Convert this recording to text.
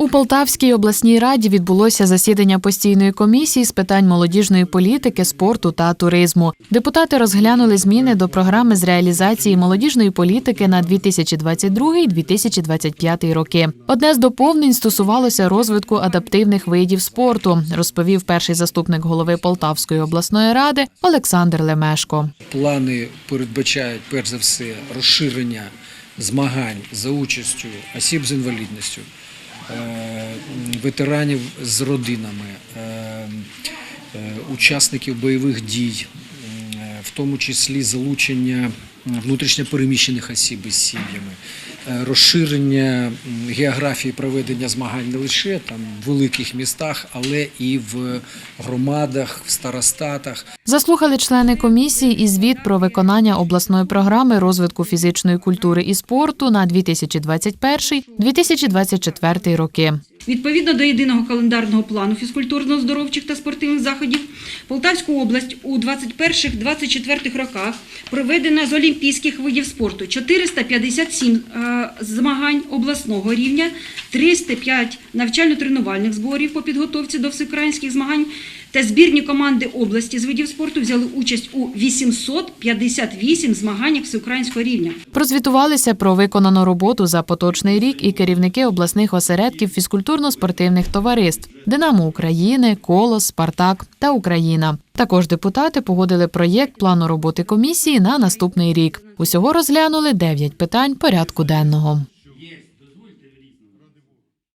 У Полтавській обласній раді відбулося засідання постійної комісії з питань молодіжної політики, спорту та туризму. Депутати розглянули зміни до програми з реалізації молодіжної політики на 2022-2025 роки. Одне з доповнень стосувалося розвитку адаптивних видів спорту, розповів перший заступник голови Полтавської обласної ради Олександр Лемешко. Плани передбачають перш за все розширення змагань за участю осіб з інвалідністю, ветеранів з родинами, е, е, учасників бойових дій, е, в тому числі залучення внутрішньопереміщених осіб із сім'ями, е, розширення географії проведення змагань не лише там в великих містах, але і в громадах, в старостатах. Заслухали члени комісії і звіт про виконання обласної програми розвитку фізичної культури і спорту на 2021-2024 роки. Відповідно до єдиного календарного плану фізкультурно-здоровчих та спортивних заходів, Полтавську область у 21-24 роках проведено з олімпійських видів спорту. 457 е, змагань обласного рівня, 305 навчально-тренувальних зборів по підготовці до всеукраїнських змагань та збірні команди області з видів спорту взяли участь у 858 змаганнях всеукраїнського рівня. Прозвітувалися про виконану роботу за поточний рік і керівники обласних осередків фізкультурно-спортивних товариств Динамо України, Колос, Спартак та Україна. Також депутати погодили проєкт плану роботи комісії на наступний рік. Усього розглянули 9 питань порядку денного.